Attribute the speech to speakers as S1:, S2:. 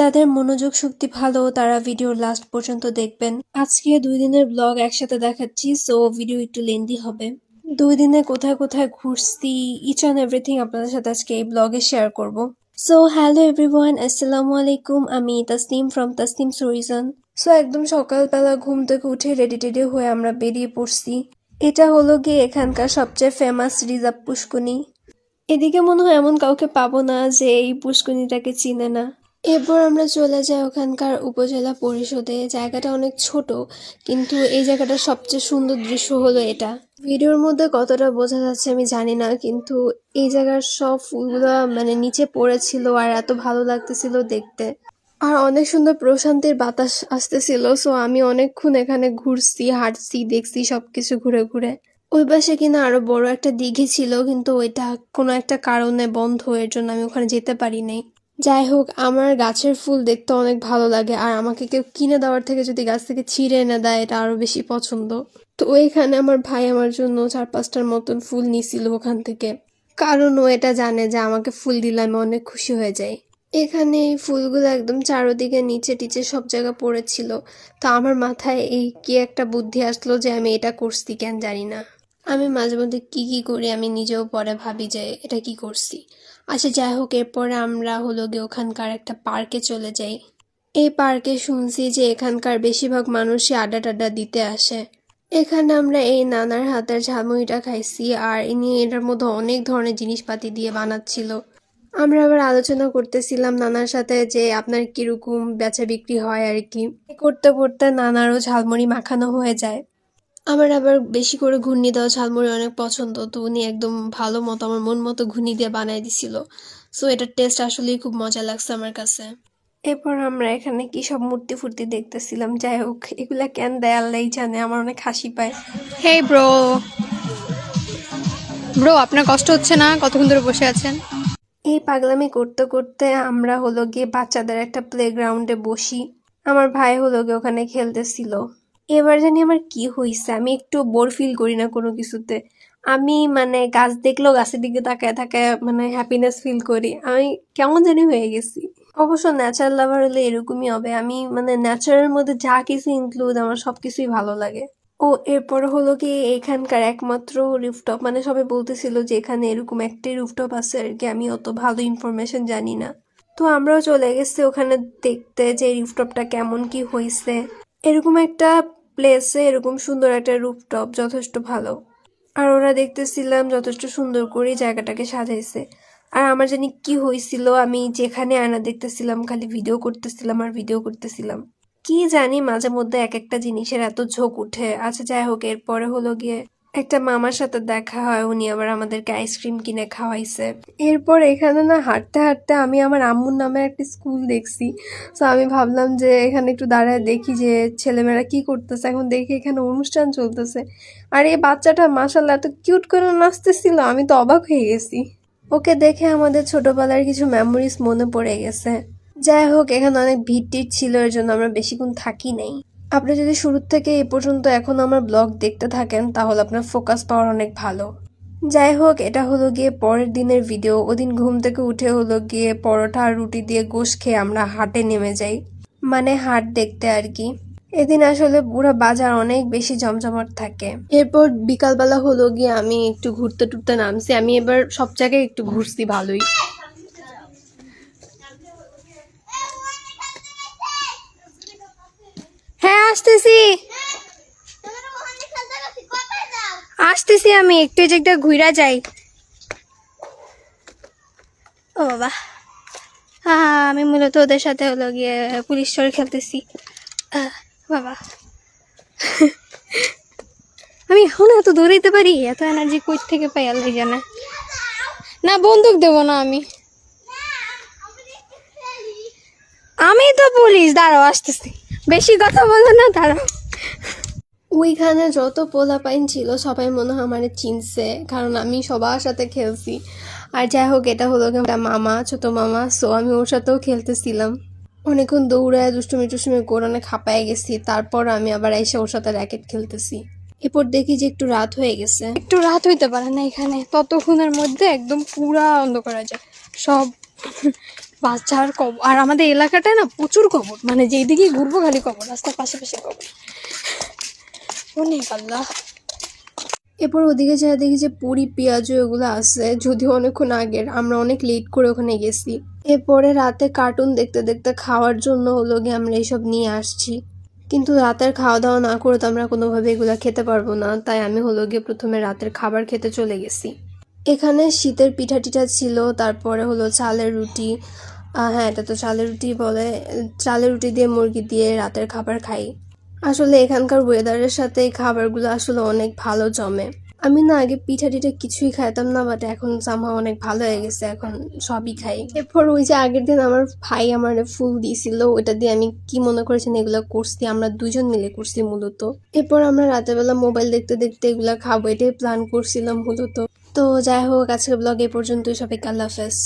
S1: যাদের মনোযোগ শক্তি ভালো, তারা ভিডিওর লাস্ট পর্যন্ত দেখবেন। আজকে দুই দিনের ব্লগ একসাথে দেখাচ্ছি সো ভিডিও একটু লেন্দি হবে। দুই দিনে কোথায় কোথায় ঘুরছি ইচ অ্যান্ড এভরিথিং আপনাদের সাথে আজকে এই ব্লগে শেয়ার করব। সো হ্যালো এভরিওয়ান আসসালামু আলাইকুম, আমি তাসনিম ফ্রম তাসনিম সুরিজন সো একদম সকালবেলা ঘুম থেকে উঠে রেডি টেডি হয়ে আমরা বেরিয়ে পড়ছি। এটা হলো গিয়ে এখানকার সবচেয়ে ফেমাস রিজার্ভ পুষ্কুনি। এদিকে মনে হয় এমন কাউকে পাবো না যে এই পুষ্কুনিটাকে চিনে না। এরপর আমরা চলে যাই ওখানকার উপজেলা পরিষদে। জায়গাটা অনেক ছোট, কিন্তু এই জায়গাটার সবচেয়ে সুন্দর দৃশ্য হলো এটা। ভিডিওর মধ্যে কতটা বোঝা যাচ্ছে আমি জানি না, কিন্তু এই জায়গার সব ফুলগুলো মানে নিচে পড়েছিল আর এত ভালো লাগতেছিল দেখতে। আর অনেক সুন্দর প্রশান্তির বাতাস আসতেছিল সো আমি অনেকক্ষণ এখানে ঘুরছি, হাঁটছি, দেখছি সব কিছু ঘুরে ঘুরে। ওই পাশে কিনা আরও বড় একটা দিঘি ছিল, কিন্তু ওইটা কোনো একটা কারণে বন্ধ, এর জন্য আমি ওখানে যেতে পারি নাই। যাই হোক, আমার গাছের ফুল দেখতে অনেক ভালো লাগে, আর আমাকে কেউ কিনে দেওয়ার থেকে যদি গাছ থেকে ছিঁড়ে এনে দেয়, এটা আরও বেশি পছন্দ। তো ওইখানে আমার ভাই আমার জন্য চার পাঁচটার মতন ফুল নিছিল ওখান থেকে। কারণ ও এটা জানে যে আমাকে ফুল দিলে আমি অনেক খুশি হয়ে যাই। এখানে ফুলগুলো একদম চারোদিকে নিচে টিচে সব জায়গা পড়েছিল। তো আমার মাথায় এই কি একটা বুদ্ধি আসলো যে আমি এটা করছি, কেন জানি না। আমি মাঝে মধ্যে কী কী করি আমি নিজেও পরে ভাবি যে এটা কি করছি। আচ্ছা যাই হোক, এরপরে আমরা হলো গিয়ে ওখানকার একটা পার্কে চলে যাই। এই পার্কে শুনছি যে এখানকার বেশিরভাগ মানুষই আড্ডা টাড্ডা দিতে আসে। এখানে আমরা এই নানার হাতের ঝালমুড়িটা খাইছি আর ইনি এটার মধ্যে অনেক ধরনের জিনিসপাতি দিয়ে বানাচ্ছিল। আমরা আবার আলোচনা করতেছিলাম নানার সাথে যে আপনার কীরকম বেচা বিক্রি হয় আর কি। করতে করতে নানারও ঝালমুড়ি মাখানো হয়ে যায়। আমার আবার বেশি করে ঘূর্ণি দেওয়া ঝালমুড়ি অনেক পছন্দ তো উনি একদম ভালো মতো আমার মন মতো ঘূর্ণি দিয়ে বানাই দিছিল। সো এটার টেস্ট আসলেই খুব মজা লাগছে আমার কাছে। এরপর আমরা এখানে কি সব মূর্তি ফুর্তি দেখতেছিলাম যাই হোক এগুলা কেন দেয় আল্লাহই জানে আমার অনেক হাসি পায়।
S2: হে ব্রো ব্রো আপনার কষ্ট হচ্ছে না? কতক্ষণ ধরে বসে আছেন?
S1: এই পাগলামি করতে করতে আমরা হলো গিয়ে বাচ্চাদের একটা প্লেগ্রাউন্ডে বসি। আমার ভাই হলো গিয়ে ওখানে খেলতেছিল। এবার জানি আমার কি হয়েছে আমি একটু বোর ফিল করি না কোনো কিছুতে। আমি মানে গাছ দেখলেও গাছের দিকে তাকায় তাকায় মানে হ্যাপিনেস ফিল করি। আমি কেমন জানি হয়ে গেছি। অবশ্য ন্যাচারাল লাভার হলে এরকমই হবে। আমি মানে ন্যাচারের মধ্যে যা কিছু ইনক্লুড আমার সব কিছুই ভালো লাগে। ও, এরপর হলো কি এখানকার একমাত্র রুফটপ মানে সবাই বলতেছিল যে এখানে এরকম একটাই রুফটপ আছে আর কি, আমি অত ভালো ইনফরমেশন জানি না। তো আমরাও চলে গেছি ওখানে দেখতে যে রুফটপটা কেমন কি হয়েছে এরকম একটা প্লেসে এরকম সুন্দর একটা রুফটপ যথেষ্ট ভালো। আর ওরা দেখতেছিলাম যথেষ্ট সুন্দর করে জায়গাটাকে সাজাইছে। আর আমার জানি কি হয়েছিল আমি যেখানে আয়না দেখতেছিলাম, খালি ভিডিও করতেছিলাম আর ভিডিও করতেছিলাম। কি জানি মাঝে মধ্যে এক একটা জিনিসের এত ঝোঁক উঠে। আচ্ছা যাই হোক, এরপরে হলো গিয়ে একটা মামার সাথে দেখা হয়, উনি আবার আমাদেরকে আইসক্রিম কিনে খাওয়াইছে। এরপর এখানে না হাঁটতে হাঁটতে আমি আমার আম্মুর নামে একটা স্কুল দেখছি। তো আমি ভাবলাম যে এখানে একটু দাঁড়ায় দেখি যে ছেলেমেয়েরা কি করতেছে। এখন দেখি এখানে অনুষ্ঠান চলতেছে। আর এই বাচ্চাটা মাসাল্লাহ এত কিউট করে নাচতেছিল, আমি তো অবাক হয়ে গেছি। ওকে দেখে আমাদের ছোটবেলার কিছু মেমোরিজ মনে পড়ে গেছে। যাই হোক, এখানে অনেক ভিড় ছিল, এর জন্য আমরা বেশিক্ষণ থাকি নাই। আপনি যদি শুরুর থেকে এ পর্যন্ত এখন আমার ব্লগ দেখতে থাকেন, তাহলে আপনার ফোকাস পাওয়ার অনেক ভালো। যাই হোক, এটা হলো গিয়ে পরের দিনের ভিডিও। ওদিন ঘুম থেকে উঠে হলো গিয়ে পরোটা আর রুটি দিয়ে গোশ খেয়ে আমরা হাটে নেমে যাই। মানে হাট দেখতে আর কি। এদিন আসলে পুরো বাজার অনেক বেশি জমজমাট থাকে। এরপর বিকালবেলা হলো গিয়ে আমি একটু ঘুরতে টুরতে নামছি। আমি এবার সব জায়গায় একটু ঘুরছি ভালোই।
S2: হ্যাঁ আসতেছি। আসতেছি আমি, একটু একটা ঘুরা যাই। ও বাবা। হ্যাঁ আমি মূলত ওদের সাথে হলো গিয়ে পুলিশ চোর খেলতেছি। বাবা। আমি এখন এত দৌড়াইতে পারি? এত এনার্জি কই থেকে পাই আল্লাহ জানে? না, বন্দুক দেবো না আমি। আমি তো পুলিশ, দাঁড়াও, আসতেছি। বেশি কথা বলো না তারা
S1: ওইখানে যত পোলাপাইন ছিল সবাই মনে হয় আমার চিনছে কারণ আমি সবার সাথে খেলছি। আর যাই হোক এটা হলো মামা ছোট মামা সো আমি ওর সাথেও খেলতেছিলাম। অনেকক্ষণ দৌড়ায় দুষ্টুমি টুষ্টুমি করে অনেক খাপায় গেছি তারপর আমি আবার এসে ওর সাথে র্যাকেট খেলতেছি। এরপর দেখি যে একটু রাত হয়ে গেছে।
S2: একটু রাত হইতে পারে না এখানে ততক্ষণের মধ্যে একদম পুরা অন্ধকার হয়ে যায়। সব বাচ্চার কবর। আর আমাদের এলাকাটায় না প্রচুর কবর। মানে যেদিকেই ঘুরবো খালি কবর, রাস্তার পাশে পাশে কবর অনেক আল্লাহ
S1: এরপর ওদিকে যা দেখি যে পুরি, পেঁয়াজু এগুলো আছে, যদিও অনেকক্ষণ আগের। আমরা অনেক লেট করে ওখানে গেছি। এরপরে রাতে কার্টুন দেখতে দেখতে খাওয়ার জন্য হলো গিয়ে আমরা এইসব নিয়ে আসছি। কিন্তু রাতের খাওয়া দাওয়া না করে তো আমরা কোনোভাবে এগুলো খেতে পারব না। তাই আমি হলো গিয়ে প্রথমে রাতের খাবার খেতে চলে গেছি। এখানে শীতের পিঠা টিঠা ছিল, তারপরে হলো চালের রুটি। হ্যাঁ এটা তো চালের রুটি বলে। চালের রুটি দিয়ে মুরগি দিয়ে রাতের খাবার খাই। আসলে এখানকার ওয়েদারের সাথে খাবারগুলো আসলে অনেক ভালো জমে। আমি না আগে পিঠা টিঠা কিছুই খাইতাম না বাট এখন সামহা অনেক ভালো হয়ে গেছে, এখন সবই খাই। এরপর ওই যে আগের দিন আমার ভাই আমার ফুল দিয়েছিল ওটা দিয়ে আমি কি মনে করেছেন এগুলো করছি, আমরা দুজন মিলে করছি মূলত। এরপর আমরা রাতের বেলা মোবাইল দেখতে দেখতে এগুলো খাব, এটাই প্ল্যান করছিলাম মূলত। তো যাই হোক আজকে ব্লগ এ পর্যন্তই, সবাইকে আল্লাহ হাফেজ।